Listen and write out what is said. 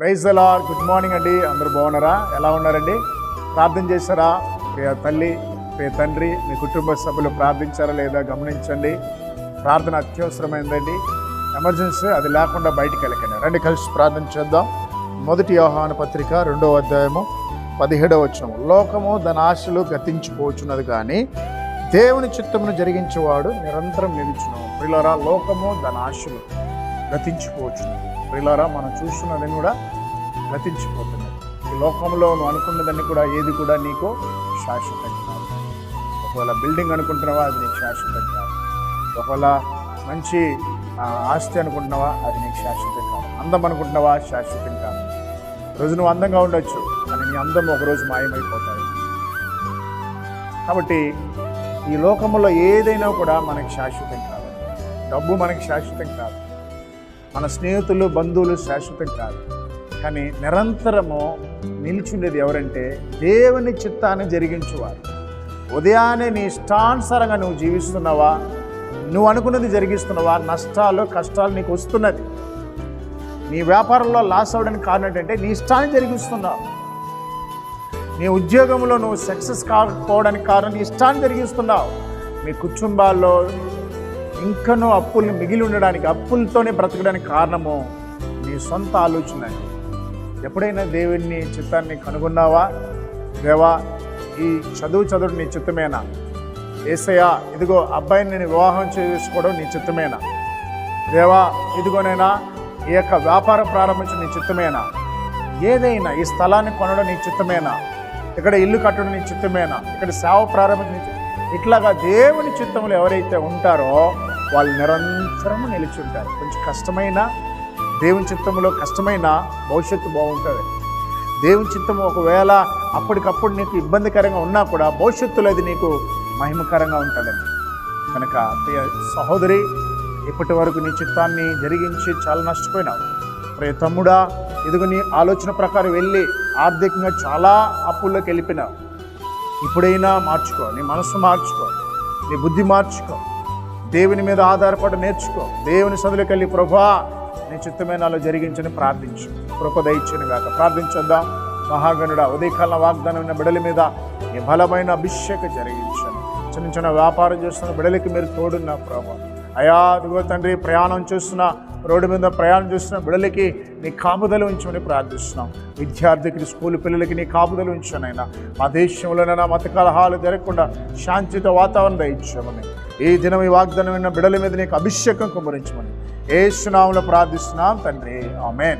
Praise అలార్ good morning అండి. అందరూ బాగున్నారా? ఎలా ఉన్నారండి? ప్రార్థన చేశారా? ప్రియ తల్లి ప్రియ తండ్రి మీ కుటుంబ సభ్యులు ప్రార్థించారా లేదా? గమనించండి. ప్రార్థన అత్యవసరమైందండి. ఎమర్జెన్సీ అది లేకుండా బయటికి వెళ్ళకండి. రండి కలిసి ప్రార్థన చేద్దాం. మొదటి వ్యవహాన పత్రిక రెండవ అధ్యాయము పదిహేడవ వచ్చిన లోకము దాని ఆశలు గతించిపోచున్నది కానీ దేవుని చిత్తమును జరిగించేవాడు నిరంతరం నిలిచును పిల్లరా లోకము దాని ఆశలు. గతించిపోవచ్చు ప్రిలారా మనం చూస్తున్నది కూడా గతించిపోతున్నది ఈ లోకంలో నువ్వు అనుకున్నదాన్ని కూడా ఏది కూడా నీకు శాశ్వతం కాదు. ఒకవేళ బిల్డింగ్ అనుకుంటున్నావా అది నీకు శాశ్వతం కాదు. ఒకవేళ మంచి ఆస్తి అనుకుంటున్నావా అది నీకు శాశ్వతం కాదు. అందం అనుకుంటున్నావా శాశ్వతం కాదు. రోజు నువ్వు అందంగా ఉండొచ్చు కానీ నీ అందం ఒకరోజు మాయమైపోతాయి. కాబట్టి ఈ లోకంలో ఏదైనా కూడా మనకి శాశ్వతం కాదు డబ్బు మనకి శాశ్వతం కాదు మన స్నేహితులు బంధువులు శాశ్వతం కాదు. కానీ నిరంతరము నిలిచుండేది ఎవరంటే దేవుని చిత్తాన్ని జరిగించువారు. ఉదయాన్నే నీ ఇష్టానుసారంగా నువ్వు జీవిస్తున్నావా? నువ్వు అనుకున్నది జరిగిస్తున్నావా? నష్టాలు కష్టాలు నీకు వస్తున్నది. నీ వ్యాపారంలో లాస్ అవ్వడానికి కారణం ఏంటంటే నీ ఇష్టాన్ని జరిగిస్తున్నావు. నీ ఉద్యోగంలో నువ్వు సక్సెస్ కాకపోవడానికి కారణం నీ ఇష్టాన్ని జరిగిస్తున్నావు. మీ కుటుంబాల్లో ఇంకనో అప్పుల్ని మిగిలి ఉండడానికి అప్పులతోనే బ్రతకడానికి కారణము నీ సొంత ఆలోచన. ఎప్పుడైనా దేవుని చిత్తాన్ని కనుగొన్నావా? దేవా ఈ చదువు చదువు నీ చిత్తమేనా? ఏసయ్యా ఇదిగో అబ్బాయిని నేను వివాహం చేసుకోవడం నీ చిత్తమేనా? దేవా ఇదిగోనైనా ఈ యొక్క వ్యాపారం ప్రారంభించడం నీ చిత్తమేనా? ఏదైనా ఈ స్థలాన్ని కొనడం నీ చిత్తమేనా? ఇక్కడ ఇల్లు కట్టడం నీ చిత్తమేనా? ఇక్కడ సేవ ప్రారంభించ ఇట్లాగా దేవుని చిత్తంలో ఎవరైతే ఉంటారో వాళ్ళు నిరంతరము నిలిచి ఉంటారు కొంచెం కష్టమైన దేవుని చిత్తంలో కష్టమైన భవిష్యత్తు బాగుంటుంది. దేవుని చిత్తం ఒకవేళ అప్పటికప్పుడు నీకు ఇబ్బందికరంగా ఉన్నా కూడా భవిష్యత్తులో అది నీకు మహిమకరంగా ఉంటుందండి కనుక సహోదరి ఇప్పటి వరకు నీ చిత్తాన్ని జరిగించి చాలా నష్టపోయినావు. ప్రియ తమ్ముడా ఇదిగో నీ ఆలోచన ప్రకారం వెళ్ళి ఆర్థికంగా చాలా అప్పుల్లోకి వెళ్ళిపోయినావు. ఇప్పుడైనా మార్చుకో నీ మనసు మార్చుకో నీ బుద్ధి మార్చుకో. దేవుని మీద ఆధారపడి నేర్చుకో. దేవుని సదులోకి వెళ్ళి ప్రభా నీ చిత్తమైన నాలో జరిగించని ప్రార్థించు. కృప దయచును గాక. ప్రార్థించొద్దాం? మహాగణుడ ఉదయకాల వాగ్దానం బిడల మీద నీ బలమైన అభిషేక జరిగించను. చిన్న చిన్న వ్యాపారం చేస్తున్న బిడలకి మీరు తోడున్న ప్రభా. అయా అదిగో తండ్రి ప్రయాణం చేస్తున్న రోడ్డు మీద ప్రయాణం చేస్తున్న బిడలకి నీ కాపుదలు ఉంచమని ప్రార్థిస్తున్నాం. విద్యార్థికి స్కూల్ పిల్లలకి నీ కాపుదలు ఉంచానైనా మా దేశంలోనైనా మత కలహాలు జరగకుండా శాంతిత వాతావరణం దయించమని ఈ దినం ఈ వాగ్దానం విన్న బిడల మీద నీకు అభిషేకం కుమరించమని ఏ సునాములో ప్రార్థిస్తున్నాం తండ్రి. ఆమెన్.